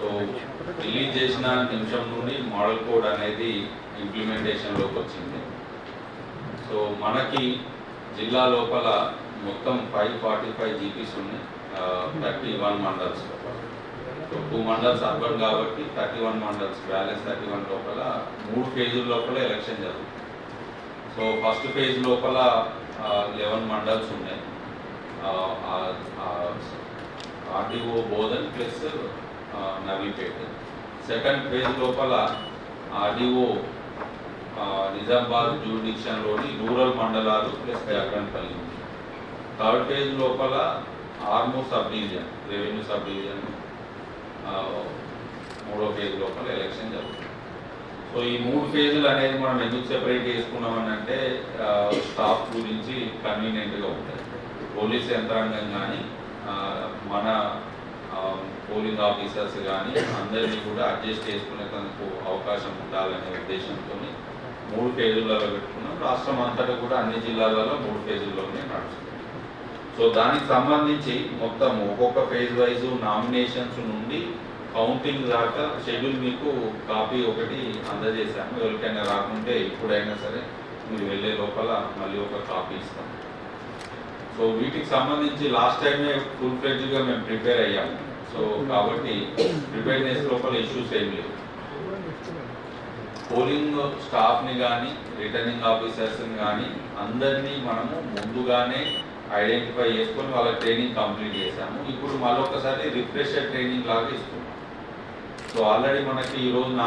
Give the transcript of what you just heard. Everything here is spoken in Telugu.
సో రిలీజ్ చేసిన నిమిషం నుండి మోడల్ కోడ్ అనేది ఇంప్లిమెంటేషన్లోకి వచ్చింది. సో మనకి జిల్లా లోపల మొత్తం ఫైవ్ ఫార్టీ ఫైవ్ జీపీస్ ఉన్నాయి. Thirty one mandals. So two mandals urban కాబట్టి thirty one mandals balance thirty one లోపల మూడు ఫేజుల లోపల ఎలక్షన్ జరుగుతుంది. సో ఫస్ట్ ఫేజ్ లోపల లెవెన్ మండల్స్ ఉన్నాయి. RDO Bodhan plus Navipet second phase లోపల ఆర్డీఓ నిజామాబాద్ జ్యూడిక్షన్లోని రూరల్ మండలాలు ప్లస్ జాగ్రత్తపల్లి ఉంది. థర్డ్ ఫేజ్ లోపల Armoor sub division revenue sub division మూడో ఫేజ్ లోపల ఎలక్షన్ జరుగుతుంది. సో ఈ మూడు ఫేజులు అనేది మనం ఎందుకు సెపరేట్ చేసుకున్నామని అంటే స్టాఫ్ గురించి కన్వీనియంట్గా ఉంటుంది పోలీస్ యంత్రాంగం కానీ మన పోలింగ్ ఆఫీసర్స్ కానీ అందరినీ కూడా అడ్జస్ట్ చేసుకునేందుకు అవకాశం ఉండాలనే ఉద్దేశంతో మూడు ఫేజులలో పెట్టుకున్నాం. రాష్ట్రం అంతటా కూడా అన్ని జిల్లాలలో మూడు ఫేజుల్లోనే నడుస్తుంది. సో దానికి సంబంధించి మొత్తం ఒక్కొక్క ఫేజ్ వైజ్ నామినేషన్స్ నుండి కౌంటింగ్ దాకా షెడ్యూల్ మీకు కాపీ ఒకటి అందజేశాము. ఎవరికైనా రాకుంటే ఇప్పుడైనా సరే మీరు వెళ్ళే లోపల మళ్ళీ ఒక కాపీ ఇస్తాం. సో వీటికి సంబంధించి లాస్ట్ టైమే ఫుల్ ఫ్లెడ్జ్గా మేము ప్రిపేర్ అయ్యాము. సో కాబట్టి ప్రిపేర్నెస్ లోపల ఇష్యూస్ ఏం లేవు. పోలింగ్ స్టాఫ్ని కానీ రిటర్నింగ్ ఆఫీసర్స్ని కానీ అందరినీ మనము ముందుగానే ఐడెంటిఫై చేసుకొని వాళ్ళ ట్రైనింగ్ కంప్లీట్ చేశాము. ఇప్పుడు మళ్ళొకసారి రిఫ్రెషర్ ట్రైనింగ్ లాగా ఇస్తున్నాం. సో ఆల్రెడీ మనకి ఈరోజు